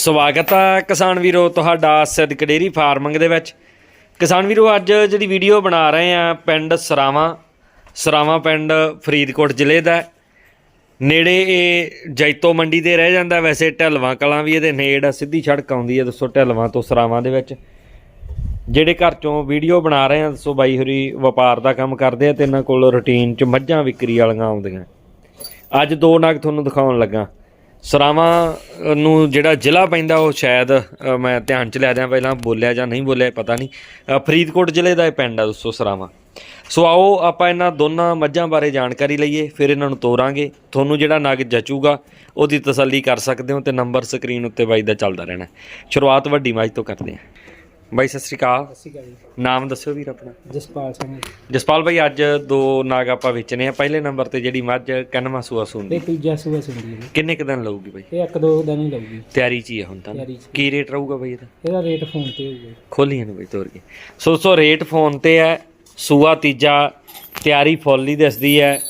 ਸਵਾਗਤ ਆ ਕਿਸਾਨ ਵੀਰੋ ਤੁਹਾਡਾ ਸਿੱਧਕ ਡੇਰੀ ਫਾਰਮਿੰਗ ਦੇ ਵਿੱਚ। ਕਿਸਾਨ ਵੀਰੋ ਅੱਜ ਜਿਹੜੀ ਵੀਡੀਓ ਬਣਾ ਰਹੇ ਆ ਪਿੰਡ ਸਰਾਵਾਂ ਸਰਾਵਾਂ ਪਿੰਡ ਫਰੀਦਕੋਟ ਜ਼ਿਲ੍ਹੇ ਦਾ ਨੇੜੇ ਇਹ ਜੈਤੋ ਮੰਡੀ ਤੇ ਰਹਿ ਜਾਂਦਾ ਵੈਸੇ ਢਲਵਾਂ ਕਲਾਂ ਵੀ ਇਹਦੇ ਨੇੜ ਆ, ਸਿੱਧੀ ਸੜਕ ਆਉਂਦੀ ਹੈ ਦੱਸੋ ਢਲਵਾਂ ਤੋਂ ਸਰਾਵਾਂ ਦੇ ਵਿੱਚ। ਜਿਹੜੇ ਘਰ ਚੋਂ ਵੀਡੀਓ ਬਣਾ ਰਹੇ ਆ ਦੱਸੋ ਬਾਈ ਹੋਰੀ ਵਪਾਰ ਦਾ ਕੰਮ ਕਰਦੇ ਆ ਤੇ ਇਹਨਾਂ ਕੋਲ ਰੁਟੀਨ ਚ ਮੱਝਾਂ ਵਿਕਰੀ ਵਾਲੀਆਂ ਆਉਂਦੀਆਂ। ਅੱਜ ਦੋ ਨਗ ਤੁਹਾਨੂੰ ਦਿਖਾਉਣ ਲੱਗਾ। ਸਰਾਵਾਂ ਨੂੰ ਜਿਹੜਾ ਜ਼ਿਲ੍ਹਾ ਪੈਂਦਾ, ਉਹ ਸ਼ਾਇਦ ਮੈਂ ਧਿਆਨ ਚ ਲਿਆ ਦਿਆਂ ਪਹਿਲਾਂ ਬੋਲਿਆ ਜਾਂ ਨਹੀਂ ਬੋਲਿਆ ਪਤਾ ਨਹੀਂ। ਫਰੀਦਕੋਟ ਜ਼ਿਲ੍ਹੇ ਦਾ ਇਹ ਪਿੰਡ ਆ ਦੋਸਤੋ ਸਰਾਵਾਂ। ਸੋ ਆਓ, ਆਪਾਂ ਇਹਨਾਂ ਦੋਨਾਂ ਮੱਝਾਂ ਬਾਰੇ ਜਾਣਕਾਰੀ ਲਈਏ, ਫਿਰ ਇਹਨਾਂ ਨੂੰ ਤੋਰਾਂਗੇ। ਤੁਹਾਨੂੰ ਜਿਹੜਾ ਨਗ ਜਚੂਗਾ, ਉਹਦੀ ਤਸੱਲੀ ਕਰ ਸਕਦੇ ਹੋ ਤੇ ਨੰਬਰ ਸਕਰੀਨ ਉੱਤੇ ਬਾਈ ਦਾ ਚੱਲਦਾ ਰਹਿਣਾ। ਸ਼ੁਰੂਆਤ ਵੱਡੀ ਮੱਝ ਤੋਂ ਕਰਦੇ ਹਾਂ। ਬਾਈ ਸਤਿ ਸ੍ਰੀ ਅਕਾਲ। ਸਤਿ ਸ਼੍ਰੀ ਅਕਾਲ ਜੀ। ਨਾਮ ਦੱਸਿਓ ਵੀਰ ਆਪਣਾ। ਜਸਪਾਲ ਸਿੰਘ। ਜਸਪਾਲ ਭਾਈ ਅੱਜ ਦੋ ਨਾਗ ਆਪਾਂ ਵੇਚਨੇ ਆ। ਪਹਿਲੇ ਨੰਬਰ ਤੇ ਜਿਹੜੀ ਮੱਝ ਕਨਮਾ ਸੂਆ ਸੁੰਦੀ ਇਹ ਤੀਜਾ ਸੂਆ ਸੁਣਦੀ ਹੈ। ਕਿੰਨੇ ਕੁ ਦਿਨ ਲਊਗੀ ਬਾਈ? ਇਹ ਇੱਕ ਦੋ ਦਿਨ ਹੀ ਲੱਗੂਗੀ ਤਿਆਰੀ ਚ ਹੀ ਆ ਹੁਣ ਤਾਂ। ਤਿਆਰੀ 'ਚ। ਕੀ ਰੇਟ ਰਹੂਗਾ ਬਾਈ ਇਹਦਾ? ਇਹਦਾ ਰੇਟ ਫੋਨ ਤੇ ਹੋਊਗਾ। ਖੋਲੀਆਂ ਨੂੰ ਬਾਈ ਤੋਰ ਕੇ। ਸੋ ਸੋ ਰੇਟ ਫੋਨ ਤੇ ਹੈ। ਸੂਆ ਤੀਜਾ। ਤਿਆਰੀ ਫੁੱਲ ਹੀ ਦਿਸਦੀ ਹੈ।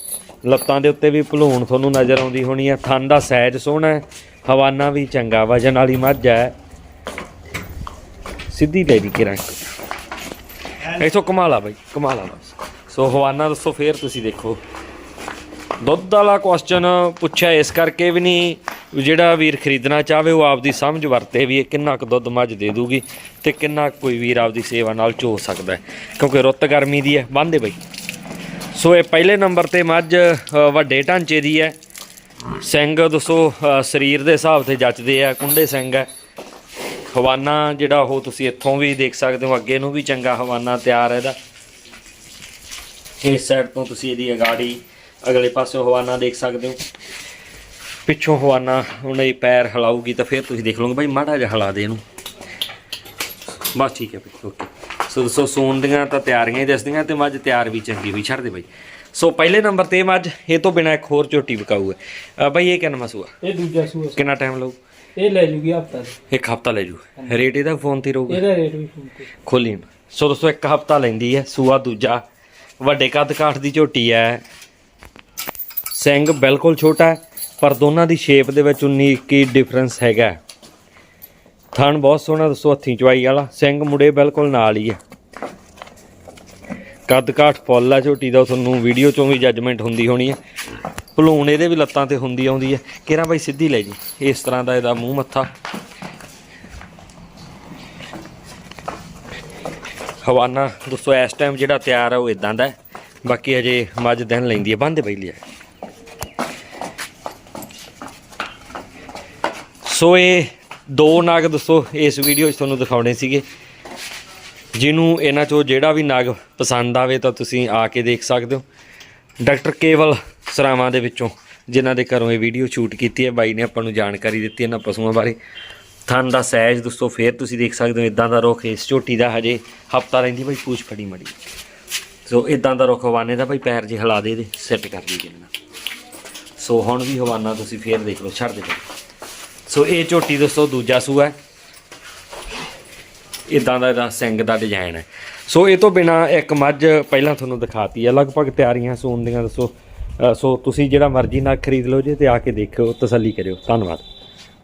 ਲੱਤਾਂ ਦੇ ਉੱਤੇ ਵੀ ਭਲੂਣ ਤੁਹਾਨੂੰ ਨਜ਼ਰ ਆਉਂਦੀ ਹੋਣੀ ਹੈ। ਥਣ ਦਾ ਸਾਈਜ਼ ਸੋਹਣਾ ਹੈ। ਹਵਾਨਾ ਵੀ ਚੰਗਾ ਵਜਨ ਵਾਲੀ ਮੱਝ ਹੈ। ਸਿੱਧੀ ਲੈ ਦੀ ਕਿਰਾਂ ਇਥੋਂ ਕਮਾਲਾ ਬਾਈ, ਕਮਾਲਾ ਬਸ। ਸੋ ਹਵਾਨਾ ਦੱਸੋ ਫੇਰ ਤੁਸੀਂ ਦੇਖੋ। ਦੁੱਧ ਵਾਲਾ ਕੁਐਸਚਨ ਪੁੱਛਿਆ, ਇਸ ਕਰਕੇ ਵੀ ਨਹੀਂ ਜਿਹੜਾ ਵੀਰ ਖਰੀਦਣਾ ਚਾਹਵੇ, ਉਹ ਆਪਦੀ ਸਮਝ ਵਰਤੇ ਵੀ ਇਹ ਕਿੰਨਾ ਕੁ ਦੁੱਧ ਮੱਝ ਦੇ ਦੂਗੀ ਤੇ ਕਿੰਨਾ ਕੁ ਕੋਈ ਵੀਰ ਆਪਦੀ ਸੇਵਾ ਨਾਲ ਚੋ ਸਕਦਾ ਹੈ। ਕਿਉਂਕਿ ਰੁੱਤ ਗਰਮੀ ਦੀ ਹੈ, ਬੰਦੇ ਬਈ। ਸੋ ਇਹ ਪਹਿਲੇ ਨੰਬਰ ਤੇ ਮੱਝ ਵੱਡੇ ਢਾਂਚੇ ਦੀ ਹੈ। ਸਿੰਘ ਦੱਸੋ ਸਰੀਰ ਦੇ ਹਿਸਾਬ ਤੇ ਜੱਚਦੇ ਆ, ਕੁੰਡੇ ਸਿੰਘ ਹੈ। ਹਵਾਨਾ ਜਿਹੜਾ ਉਹ ਤੁਸੀਂ ਇੱਥੋਂ ਵੀ ਦੇਖ ਸਕਦੇ ਹੋ, ਅੱਗੇ ਨੂੰ ਵੀ ਚੰਗਾ ਹਵਾਨਾ ਤਿਆਰ ਹੈ ਇਹਦਾ। ਇਸ ਸਾਈਡ ਤੋਂ ਤੁਸੀਂ ਇਹਦੀ ਅਗਾੜੀ ਅਗਲੇ ਪਾਸੇ ਹਵਾਨਾ ਦੇਖ ਸਕਦੇ ਹੋ। ਪਿੱਛੋਂ ਹਵਾਨਾ ਹੁਣ ਇਹ ਪੈਰ ਹਿਲਾਊਗੀ ਤਾਂ ਫਿਰ ਤੁਸੀਂ ਦੇਖ ਲਓਗੇ ਭਾਈ ਮਾੜਾ ਜਿਹਾ ਹਿਲਾ ਦੇ ਇਹਨੂੰ। ਬਸ ਠੀਕ ਹੈ ਭਾਈ ਓਕੇ। ਸੋ ਦੱਸੋ ਸੂਣ ਦੀਆਂ ਤਾਂ ਤਿਆਰੀਆਂ ਹੀ ਦੱਸਦੀਆਂ ਤੇ ਮੱਝ ਤਿਆਰ ਵੀ ਚੰਗੀ ਹੋਈ, ਛੱਡ ਦੇ ਭਾਈ ਸੋ ਪਹਿਲੇ ਨੰਬਰ ਤੇ ਮੱਝ ਇਹ ਤੋਂ ਬਿਨਾ ਇੱਕ ਹੋਰ ਝੋਟੀ ਵਿਕਾਊ ਹੈ ਭਾਈ ਇਹ ਕਿੰਨਾ ਮਸੂਆ ਇਹ ਦੂਜਾ ਸੂਆ ਸੁ- ਕਿੰਨਾ ਟਾਈਮ ਲਊ? ਇਹ ਲੈ ਜੂਗੀ ਹਫਤਾ ਇੱਕ ਹਫਤਾ ਲੈ ਜੂ। ਰੇਟ ਇਹਦਾ ਫੋਨ ਤੇ ਰਹੂਗਾ। ਇਹਦਾ ਰੇਟ ਵੀ ਫੋਨ ਤੇ। ਖੋਲੀ ਨੂੰ। ਸੋ ਦੋਸਤੋ ਇੱਕ ਹਫਤਾ ਲੈਂਦੀ ਹੈ ਸੂਆ ਦੂਜਾ। ਵੱਡੇ ਕੱਦ ਕਾਠ ਦੀ ਝੋਟੀ ਹੈ। ਸਿੰਘ ਬਿਲਕੁਲ ਛੋਟਾ ਹੈ ਪਰ ਦੋਨਾਂ ਦੀ ਸ਼ੇਪ ਦੇ ਵਿੱਚ 19 21 ਡਿਫਰੈਂਸ ਹੈਗਾ। ਥਣ ਬਹੁਤ ਸੋਹਣਾ ਦੱਸੋ ਹੱਥੀਂ ਚਵਾਈ ਵਾਲਾ। ਸਿੰਘ ਮੁੜੇ ਬਿਲਕੁਲ ਨਾਲ ਹੀ ਹੈ। ਕੱਦ ਕਾਠ ਫੁੱਲ ਆ, ਝੋਟੀ ਦਾ, ਤੁਹਾਨੂੰ ਵੀਡੀਓ ਚੋਂ ਵੀ ਜੱਜਮੈਂਟ ਹੁੰਦੀ ਹੋਣੀ ਹੈ ਭਲੂਣ ਇਹਦੇ ਵੀ ਲੱਤਾਂ ਤੇ ਹੁੰਦੀ ਆਉਂਦੀ ਹੈ ਕਿਹੜਾ ਬਾਈ, ਸਿੱਧੀ ਲੈ ਜੀ। ਇਸ ਤਰ੍ਹਾਂ ਦਾ ਇਹਦਾ ਮੂੰਹ ਮੱਥਾ। ਹਵਾਨਾ, ਦੋਸਤੋ, ਇਸ ਟਾਈਮ ਜਿਹੜਾ ਤਿਆਰ ਆ, ਉਹ ਇਦਾਂ ਦਾ ਬਾਕੀ ਹਜੇ ਮੱਝ ਦਿਨ ਲੈਂਦੀ ਹੈ ਬੰਦੇ ਬਈ ਲਿਆ। ਸੋ ਇਹ ਦੋ ਨਾਗ, ਦੋਸਤੋ, ਇਸ ਵੀਡੀਓ 'ਚ ਤੁਹਾਨੂੰ ਦਿਖਾਉਣੇ ਸੀਗੇ। ਜਿਹਨੂੰ ਇਹਨਾਂ 'ਚੋਂ ਜਿਹੜਾ ਵੀ ਨਾਗ ਪਸੰਦ ਆਵੇ ਤਾਂ ਤੁਸੀਂ ਆ ਕੇ ਦੇਖ ਸਕਦੇ ਹੋ। ਡਾਕਟਰ ਕੇਵਲ ਸਰਾਵਾਂ ਦੇ ਵਿੱਚੋਂ ਜਿਨ੍ਹਾਂ ਦੇ ਘਰੋਂ ਇਹ ਵੀਡੀਓ ਸ਼ੂਟ ਕੀਤੀ ਹੈ, ਬਾਈ ਨੇ ਆਪਾਂ ਨੂੰ ਜਾਣਕਾਰੀ ਦਿੱਤੀ ਇਹਨਾਂ ਪਸ਼ੂਆਂ ਬਾਰੇ। ਥਣ ਦਾ ਸਹਿਜ ਦੋਸਤੋ, ਫੇਰ ਤੁਸੀਂ ਦੇਖ ਸਕਦੇ ਹੋ ਇਦਾਂ ਦਾ ਰੁੱਖ, ਇਸ ਝੋਟੀ ਦਾ ਹਜੇ ਹਫਤਾ ਰਹਿੰਦੀ ਭਾਈ ਪੂਛ ਫੜੀ ਮੜੀ। ਸੋ ਇਦਾਂ ਦਾ ਰੁੱਖ ਹਵਾਨੇ ਦਾ ਭਾਈ ਪੈਰ ਜੇ ਹਿਲਾ ਦੇ ਦੇ ਸੈੱਟ ਕਰ ਲਈ ਜਿੰਨਾ ਸੋ ਹੁਣ ਵੀ ਹਵਾਨਾ ਤੁਸੀਂ ਫੇਰ ਦੇਖ ਲਓ, ਛੱਡ ਦੇ। ਸੋ ਇਹ ਝੋਟੀ ਦੋਸਤੋ ਦੂਜਾ ਸੂਆ ਹੈ। ਇਦਾਂ ਦਾ ਇਹਦਾ ਸਿੰਘ ਦਾ ਡਿਜ਼ਾਈਨ ਹੈ। ਸੋ ਇਹ ਤੋਂ ਬਿਨਾ ਇੱਕ ਮੱਝ ਪਹਿਲਾਂ ਤੁਹਾਨੂੰ ਦਿਖਾਤੀ ਹੈ। ਲਗਭਗ ਤਿਆਰੀਆਂ ਸੂਣ ਦੀਆਂ ਦੱਸੋ। ਸੋ ਤੁਸੀਂ ਜਿਹੜਾ ਮਰਜ਼ੀ ਨਾਲ ਖਰੀਦ ਲਓ ਜੇ ਤੇ ਆ ਕੇ ਦੇਖਿਓ, ਤਸੱਲੀ ਕਰਿਓ। ਧੰਨਵਾਦ।